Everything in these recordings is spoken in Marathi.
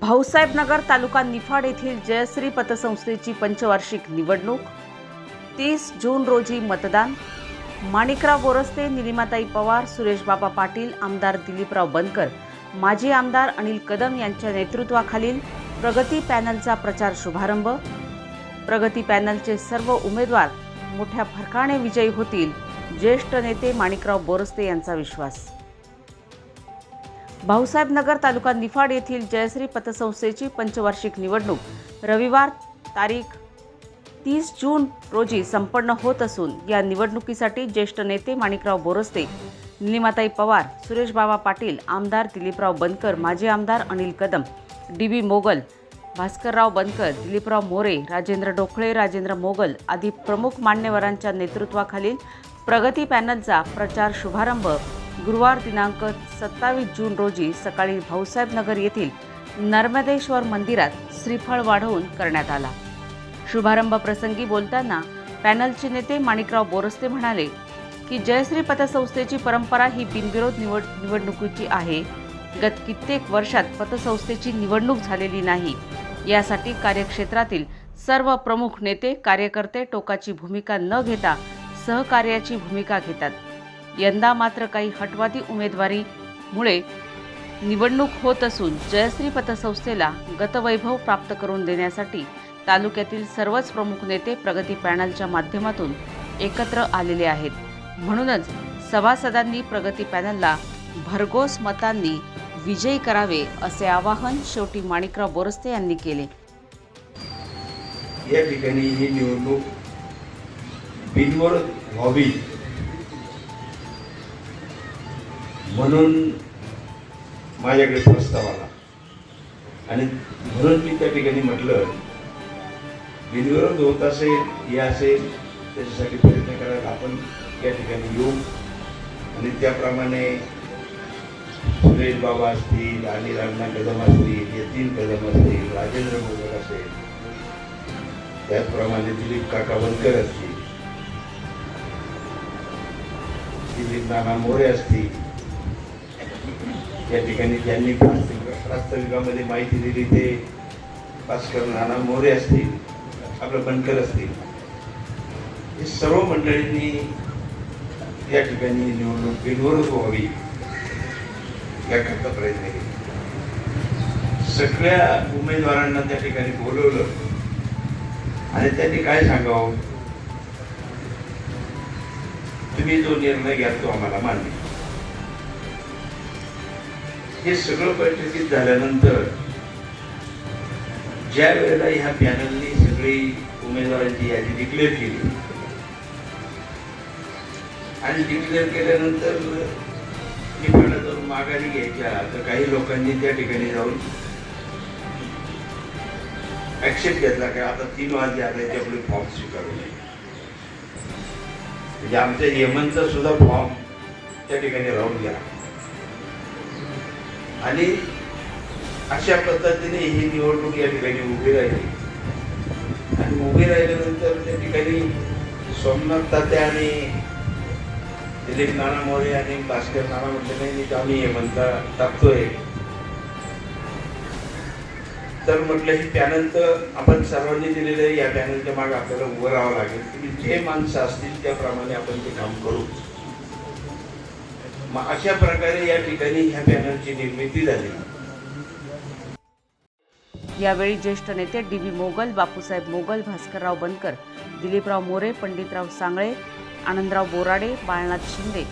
भाऊसाहेब नगर तालुका निफाड येथील जयश्री पतसंस्थेची पंचवार्षिक निवडणूक. तीस जून रोजी मतदान. माणिकराव बोरस्ते निलिमाताई पवार सुरेशबाबा पाटील आमदार दिलीपराव बनकर माजी आमदार अनिल कदम यांच्या नेतृत्वाखालील प्रगती पॅनलचा प्रचार शुभारंभ. प्रगती पॅनलचे सर्व उमेदवार मोठ्या फरकाने विजयी होतील. ज्येष्ठ नेते माणिकराव बोरस्ते यांचा विश्वास. भाऊसाहेब नगर तालुका निफाड येथील जयश्री पतसंस्थेची पंचवार्षिक निवडणूक. रविवार तारीख तीस जून रोजी संपन्न होत असून या निवडणुकीसाठी ज्येष्ठ नेते माणिकराव बोरस्ते निलिमाताई पवार सुरेश बाबा पाटील आमदार दिलीपराव बनकर माजी आमदार अनिल कदम डी बी मोगल भास्करराव बनकर दिलीपराव मोरे राजेंद्र डोखळे राजेंद्र मोगल आदी प्रमुख मान्यवरांच्या नेतृत्वाखालील प्रगती पॅनलचा प्रचार शुभारंभ गुरुवार दिनांक सत्तावीस जून रोजी सकाळी भाऊसाहेब नगर येथील नर्मदेश्वर मंदिरात श्रीफळ वाढवून करण्यात आला. शुभारंभ प्रसंगी बोलताना पॅनलचे नेते माणिकराव बोरस्ते म्हणाले की जयश्री पतसंस्थेची परंपरा ही बिनविरोध निवड निवडणुकीची आहे. गत कित्येक वर्षात पतसंस्थेची निवडणूक झालेली नाही. यासाठी कार्यक्षेत्रातील सर्व प्रमुख नेते कार्यकर्ते टोकाची भूमिका न घेता सहकार्याची भूमिका घेतात. यंदा मात्र काही हटवादी उमेदवारीमुळे निवडणूक होत असून जयश्री पतसंस्थेला गतवैभव प्राप्त करून देण्यासाठी तालुक्यातील सर्वच प्रमुख नेते प्रगती पॅनलच्या माध्यमातून एकत्र आलेले आहेत. म्हणूनच सभासदांनी प्रगती पॅनलला भरघोस मतांनी विजयी करावे असे आवाहन शेवटी माणिकराव बोरस्ते यांनी केले. या ठिकाणी ही निवडणूक बिनवर व्हावी म्हणून माझ्याकडे प्रस्ताव आला. आणि म्हणून मी त्या ठिकाणी म्हटलं बिनविरोध होत असेल हे असेल त्याच्यासाठी प्रयत्न करायला आपण या ठिकाणी येऊ. आणि त्याप्रमाणे सुरेश बाबा असतील आणि रामना कदम असतील यतीन कदम असतील राजेंद्र मोगर असेल त्याचप्रमाणे दिलीप काका बनकर असतील दिलीप नाना मोरे असतील या ठिकाणी ज्यांनी प्रास्ताविकामध्ये माहिती दिली ते भास्कर नाना मोरे असतील आपलं बनकर असतील हे सर्व मंडळींनी या ठिकाणी निवडणूक बिनविरोध व्हावी याकरता प्रयत्न केले. सगळ्या उमेदवारांना त्या ठिकाणी बोलवलं आणि त्यांनी काय सांगावं? तुम्ही जो निर्णय घ्या तो आम्हाला मान्य. हे सगळं बैठकीत झाल्यानंतर ज्या वेळेला ह्या पॅनलनी सगळी उमेदवारांची यादी डिक्लेअर केली आणि डिक्लेअर केल्यानंतर निफाडा जाऊन माघारी घ्यायच्या. तर काही लोकांनी त्या ठिकाणी जाऊन ऍक्सेप्ट घेतला की आता तीन वाजले आता याच्यापुढे फॉर्म स्वीकारू नये. म्हणजे आमच्या यमनचा सुद्धा फॉर्म त्या ठिकाणी राहून गेला. आणि अशा पद्धतीने ही निवडणूक या ठिकाणी उभी राहिली. आणि उभी राहिल्यानंतर त्या ठिकाणी सोमनाथ तात्या आणि दिलीप नाना मोरे आणि भास्कर नाना म्हणते नाही आम्ही हे म्हणता टाकतोय. तर म्हटलं की पॅनल तर आपण सर्वांनी दिलेलं आहे. या पॅनलच्या मागे आपल्याला उभं राहावं लागेल. की जे माणसं असतील त्याप्रमाणे आपण ते काम करू. मग अशा प्रकारे या ठिकाणी ह्या पॅनलची निर्मिती झाली. यावेळी ज्येष्ठ नेते डी बी मोगल बापूसाहेब मोगल भास्करराव बनकर दिलीपराव मोरे पंडितराव सांगळे आनंदराव बोराडे बाळनाथ शिंदे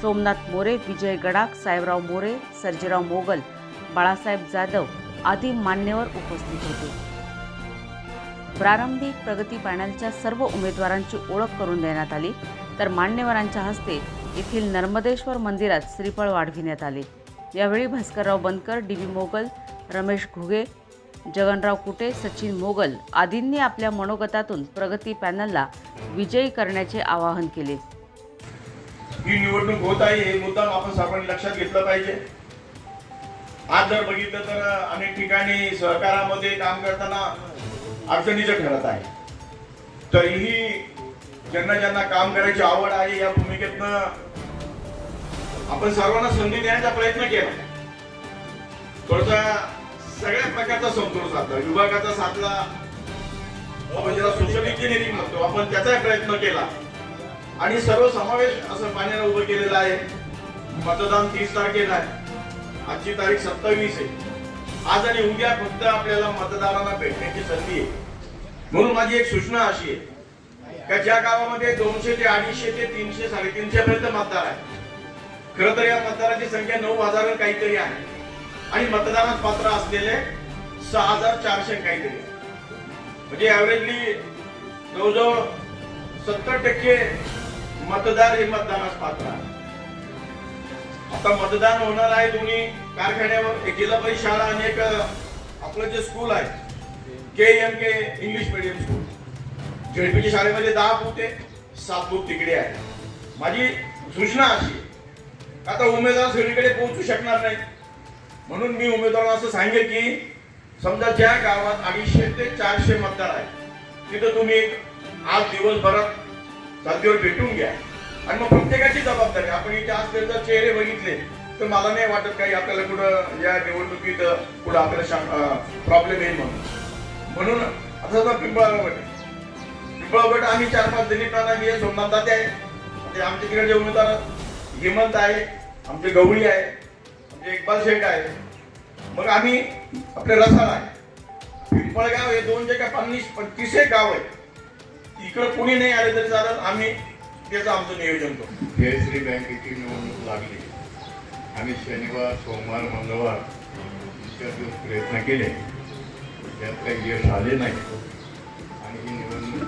सोमनाथ मोरे विजय गडाख साहेबराव मोरे सर्जेराव मोगल बाळासाहेब जाधव आदी मान्यवर उपस्थित होते. प्रारंभिक प्रगती पॅनलच्या सर्व उमेदवारांची ओळख करून देण्यात आली तर मान्यवरांच्या हस्ते येथील नर्मदेश्वर मंदिरात श्रीफळ वाढविण्यात आले. यावेळी भास्करराव बनकर डी बी मोगल रमेश घुगे जगनराव कुटे सचिन मोगल आदींनी आपल्या मनोगतातून प्रगती पॅनलला विजयी करण्याचे आवाहन केले. ही निवडणूक होत आहे हे मुद्दाम आपण सर्वांनी लक्षात घेतलं पाहिजे. आज जर बघितलं तर अनेक ठिकाणी सहकारामध्ये काम करताना अडचणीचं ठरत आहे. तरीही ज्यांना ज्यांना काम करायची आवड आहे या भूमिकेतनं आपण सर्वांना संधी देण्याचा प्रयत्न केला. थोडासा सगळ्या प्रकारचा समतोल साधला. विभागाचा साधला. आपण ज्याला सोशल इंजिनिअरिंग म्हणतो आपण त्याचा प्रयत्न केला. आणि सर्व समावेश असं पाण्याला उभं केलेलं आहे. मतदान तीस तारखेला आहे. आजची तारीख सत्तावीस आहे. आज आणि उद्या फक्त आपल्याला मतदारांना भेटण्याची संधी आहे. म्हणून माझी एक सूचना अशी आहे. का ज्या गावामध्ये दोनशे ते अडीचशे ते तीनशे साडेतीनशे पर्यंत मतदार आहे. खरं तर या मतदाराची संख्या नऊ हजार काहीतरी आहे. आणि मतदानात पात्र असलेले सहा हजार चारशे काहीतरी म्हणजे ऍव्हरेजली जवळजवळ सत्तर टक्के मतदार हे मतदानास पात्र आहे. आता मतदान होणार आहे दोन्ही कारखान्यावर. एक जिल्हा परिषद शाळा आणि एक आपलं जे स्कूल आहे K M K English medium school केळपीच्या शाळेमध्ये दहा फूट आहे सात फूट तिकडे आहे माझी सूचना अशी आता उमेदवार सगळीकडे पोहोचू शकणार नाही म्हणून मी उमेदवारांना असं सांगेल की समजा ज्या गावात अडीचशे ते चारशे मतदार आहेत तिथं तुम्ही आज दिवसभरात जातीवर भेटून घ्या. आणि मग प्रत्येकाची जबाबदारी आपण इथे असलेले जर चेहरे बघितले तर मला नाही वाटत काही आपल्याला कुठं या निवडणुकीत कुठं आपल्याला प्रॉब्लेम येईल म्हणून. म्हणून आता पिंपळाला वाटेल पिंपळा गट आम्ही चार पाच दिलीप नाना मी आहे, सोमनाथ दाते आहे. ते आमच्या तिकडचे उमेदवार हेमंत आहे आमचे गवळी आहे आमचे इक्बाल शेख आहे. मग आम्ही आपले रसाळ आहे. पिंपळगाव हे दोन जे काय पन्नीस पंचवीस एक गाव आहे. इकडं कोणी नाही आले तरी चालत आम्ही त्याचं आमचं नियोजन करतो जयश्री बँकेची निवडणूक लागली. आम्ही शनिवार सोमवार मंगळवार दिवस प्रयत्न केले. त्यात काही यश आले नाही. आणि ही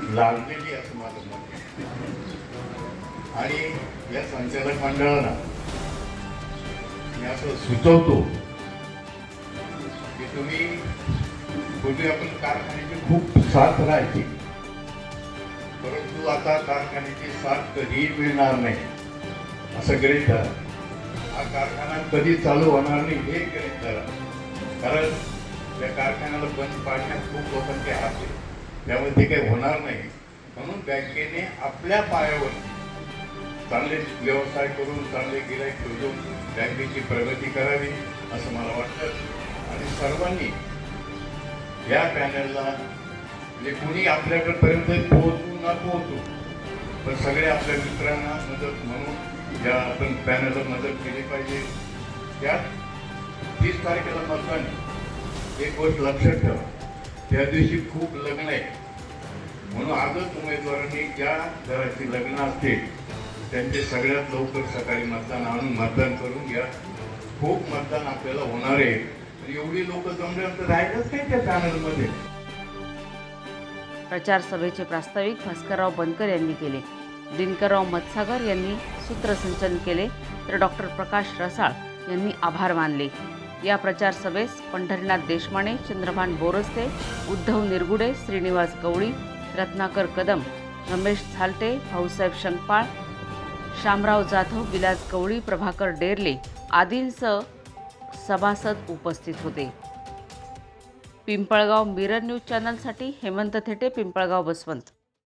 लागलेली असं माझं मत आहे. आणि या संचालक मंडळाला मी असं सुचवतो की तुम्ही पूर्वी आपण कारखान्याची खूप साथ राहायची. परंतु आता कारखान्याची साथ कधीही मिळणार नाही. असं गणित धरा. हा कारखाना कधी चालू होणार नाही हे गणित धरा. कारण त्या कारखान्याला बंद पाडण्यात खूप लोकांचे हात आहेत. त्यामुळे ते काही होणार नाही. म्हणून बँकेने आपल्या पायावर चांगले व्यवसाय करून चांगले गिराईक शोधून बँकेची प्रगती करावी असं मला वाटतं. आणि सर्वांनी या पॅनलला म्हणजे कुणी आपल्याकडपर्यंत पोहोचू ना पोहोचू पण सगळे आपल्या मित्रांना मदत म्हणून या आपण पॅनलला मदत केली पाहिजे. त्यात तीस तारखेला मतदान एक गोष्ट लक्षात ठेवा. त्या दिवशी खूप लग्न आहे. म्हणून आजच उमेदवारांनी ज्या घराची लग्न असतील त्यांचे सगळ्यात लवकर सकाळी मतदान आणून मतदान करून घ्या खूप मतदान आपल्याला होणार आहे. एवढी लोक जमल्यानंतर राहिलंच नाही त्या पॅनलमध्ये प्रचार सभेचे प्रास्ताविक भास्करराव बनकर यांनी केले. दिनकरराव मत्सागर यांनी सूत्रसंचलन केले. तर डॉक्टर प्रकाश रसाळ यांनी आभार मानले. या प्रचार सभेस पंढरीनाथ देशमाने चंद्रभान बोरस्ते उद्धव निरगुडे श्रीनिवास गवळी रत्नाकर कदम रमेश झालटे भाऊसाहेब शंकपाळ शामराव जाधव विलास गवळी प्रभाकर डेरले आदींसह सभासद उपस्थित होते. पिंपळगाव मिरर न्यूज चॅनलसाठी हेमंत थेटे पिंपळगाव बसवंत.